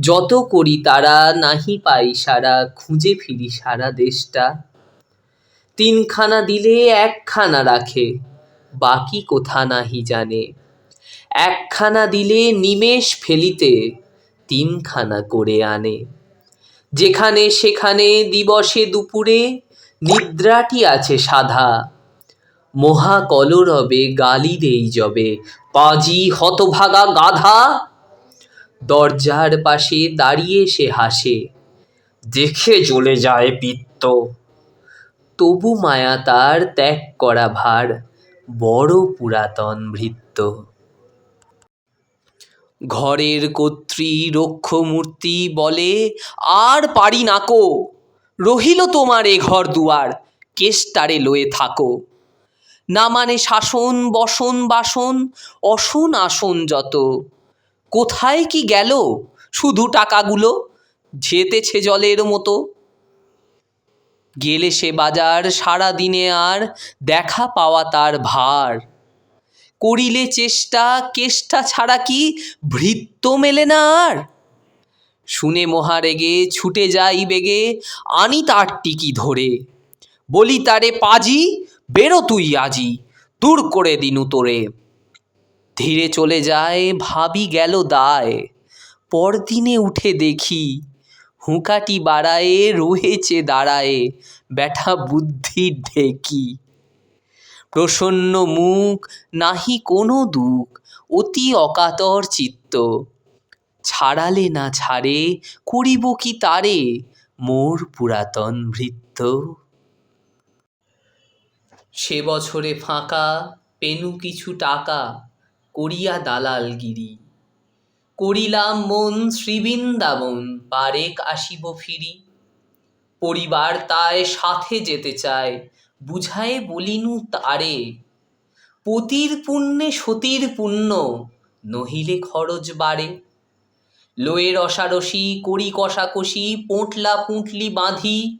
যত করি তারা নাহি পাই সারা, খুঁজে ফিরি সারা দেশটা। তিনখানা দিলে একখানা রাখে, বাকি কোথা নাহি জানে। একখানা দিলে নিমেষ ফেলিতে, তিনখানা করে আনে। যেখানে সেখানে দিবসে দুপুরে নিদ্রাটি আছে সাধা। মহা কলরবে গালি দেই যবে, পাজি হতভাগা গাধা দরজার পাশে দাঁড়িয়ে সে হাসে, দেখে জ্বলে যায় পিত্ত। তবু মায়া তার ত্যাগ করা ভার, বড় পুরাতন ভৃত্য। ঘরের কর্ত্রী রক্ষমূর্তি বলে, আর পারি নাকো রহিল তোমার এ ঘর দুয়ার, কেষ্টারে লয়ে থাকো। না মানে শাসন, বসন, বাসন, অসন, আসন যত। কোথায় কি গেল? শুধু টাকাগুলো যেতেছে জলের মতো। গেলে সে বাজার সারা দিনে আর দেখা পাওয়া তার ভার। করিলে চেষ্টা, কেষ্টা ছাড়া কি ভৃত্য মেলে না আর? শুনে মহারেগে, ছুটে যাই বেগে, আনি তার টিকি ধরে। বলি তারে, পাজি, বেরো তুই আজি, দূর করে দিনু তোরে। ধীরে চলে যায়, ভাবি গেল দায়। পরদিনে উঠে দেখি, হুঁকাটি বাড়ায়ে রয়েছে দাঁড়ায়ে ব্যাঠা বুদ্ধির ঢেকি। প্রসন্ন মুখ, নাহি কোনো দুঃখ, অতি অকাতর চিত্ত। ছাড়ালে না ছাড়ে, করিব কি তারে, মোর পুরাতন ভৃত্য। সে বছরে ফাঁকা, পেনু কিছু টাকা করিয়া দালালগিরি করিলাম মন শ্রীবৃন্দাবন, বারেক আসিব ফিরি। পরিবার তাই সাথে যেতে চায়, বুঝায়ে বলিনু তারে, পতির পুণ্যে সতীর পুণ্য, নহিলে খরচ বাড়ে। লয়ে রসারসি করি কষাকষি, পোঁটলা পুঁটলি বাঁধি,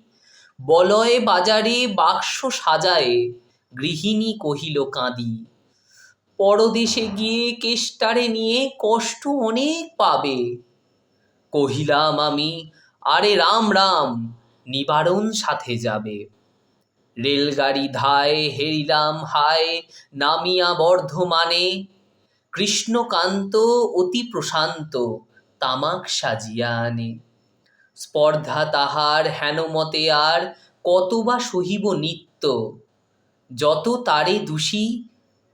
বলয়ে বাজারে বাক্স সাজায়ে, গৃহিণী কহিল কাঁদি। পরদেশে গিয়ে কেষ্টারে নিয়ে কষ্ট অনেক পাবে। কহিলাম আমি, আরে রাম রাম, নিবারণ সাথে যাবে। রেলগাড়ি ধায় হেরিলাম হায়, নামিয়া বর্ধমানে। কৃষ্ণকান্ত অতি প্রশান্ত, তামাক সাজিয়া আনে। স্পর্ধা তাহার হেনমতে আর কতবা সহিব নিত্য। যত তারে দোষী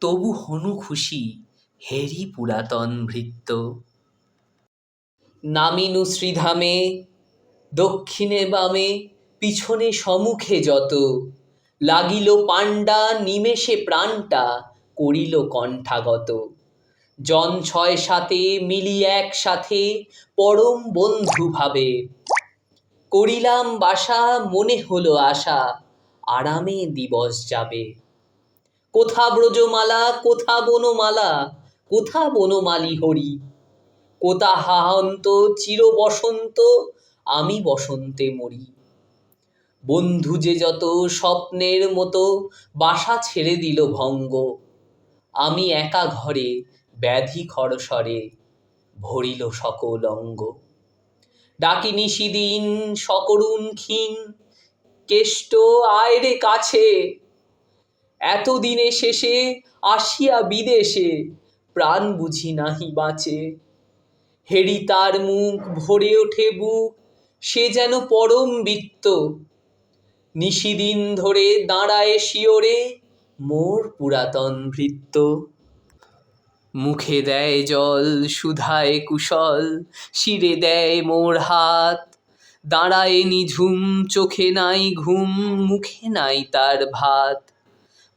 তবু হনু খুশি, হেরি পুরাতন ভৃত্য। নামিনু শ্রীধামে, দক্ষিণে বামে, পিছনে সমুখে যত। লাগিল পাণ্ডা নিমেষে প্রাণটা, করিল কণ্ঠাগত। জন ছয় সাথে মিলি একসাথে, পরম বন্ধু ভাবে। করিলাম বাসা, মনে হলো আশা, আরামে দিবস যাবে। কোথা ব্রজমালা, কোথা বনমালা, কোথা বনমালি হরি? কোথা হাহন্ত, চির বসন্ত, আমি বসন্তে মরি। বন্ধু যে যত স্বপ্নের মতো বাসা ছেড়ে দিল ভঙ্গ, আমি একা ঘরে ব্যাধি খরস্বরে ভরিল সকল অঙ্গ। ডাকি নিশিদিন সকরুণ ক্ষীণ, কেষ্ট আয় রে কাছে এতদিনে শেষে আসিয়া বিদেশে প্রাণ বুঝি নাহি বাঁচে। হেরি তার মুখ ভরে ওঠে বুক, সে যেন পরম বৃত্ত। নিশিদিন ধরে দাঁড়ায় শিওরে মোর পুরাতন ভৃত্য। মুখে দেয় জল, সুধায় কুশল, শিরে দেয় মোর হাত। দাঁড়ায় নিঝুম, চোখে নাই ঘুম, মুখে নাই তার ভাত।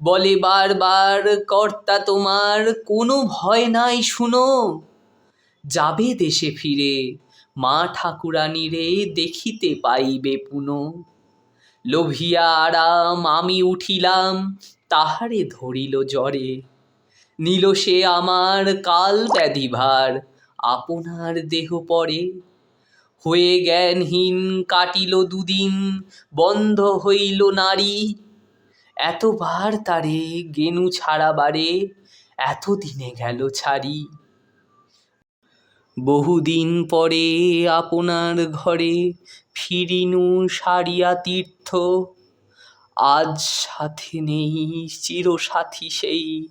বলে বারবার, কর্তা তোমার কোনো ভয় নাই, শুনো। যাবে দেশে ফিরে, মা ঠাকুরানীরে দেখিতে পাইবে পুনঃ। লোভিয়া আরাম, আমি উঠিলাম, তাহারে ধরিল জ্বরে। নিল সে আমার কাল ব্যাধি ভার, আপনার দেহ পরে। হয়ে জ্ঞানহীন কাটিল দুদিন, বন্ধ হইল নাড়ি এতবার তারে গেনু ছাড়া ছাড়াবারে এতদিনে গেল ছাড়ি। বহুদিন পরে আপনার ঘরে ফিরিনু সারিয়া তীর্থ, আজ সাথে নেই চিরসাথী সেই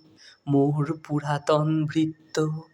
মোর পুরাতন ভৃত্য